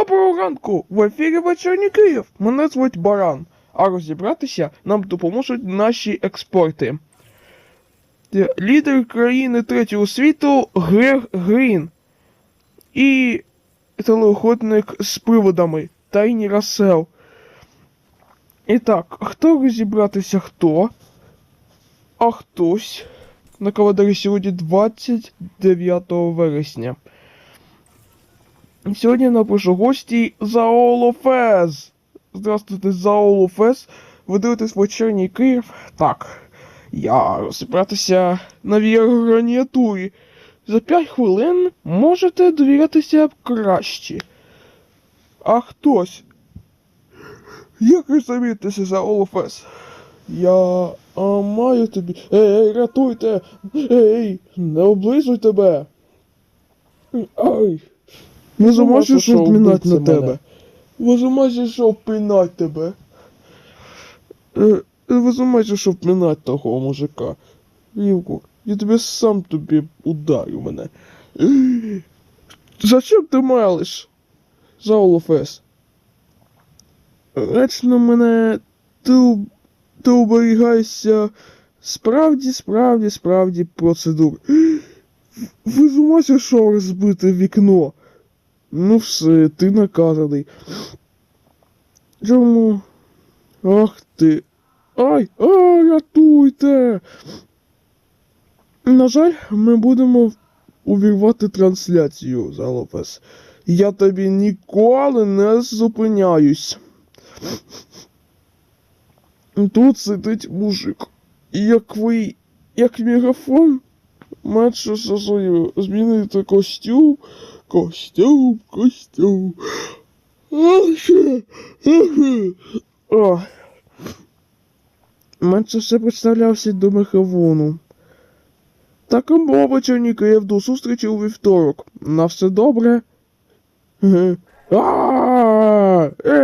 Доброго ранку! В ефірі вечірній Київ. Мене звуть Баран. А розібратися нам допоможуть наші експорти. Е, Лідер країни третього світу Грег Грін. І телеохотник з приводами Тайні Рассел. І так, хто розібратися хто? А хтось. На календарі сьогодні 29 вересня. Сьогодні напишу гості Заолофез. Здравствуйте, Заолофез. Ви дивитесь вечірній Київ. Так. Я розібратися на віогранітурі. За 5 хвилин можете довірятися краще. А хтось. Як ви замітитеся за Олофес? Я а, маю тобі. Ей, ей, рятуйте! Ей, не облизуй тебе! Ай! Не замажу, що впінать на тебе. Ви замажу, що впінать тебе. Е, ви замажу, що впінать того мужика. Рівку, я тебе сам тобі ударю мене. Е, Зачем ти малиш? За Олофес. Речно мене ти, ти оберігаєшся справді, справді, справді процедур. Ви з ума що розбите вікно? Ну все, ти наказаний. Чому? Ах ти. Ай! Ай, рятуйте! На жаль, ми будемо увірвати трансляцію, Залопес. Я тобі ніколи не зупиняюсь. Тут сидить мужик. Як ви. як мегафон, менше сосою змінити костюм. Костюм, костюм. О. Менше все представлявся до Михавону. Так і мова, Чернікаєв, до зустрічі у вівторок. На все добре. Е,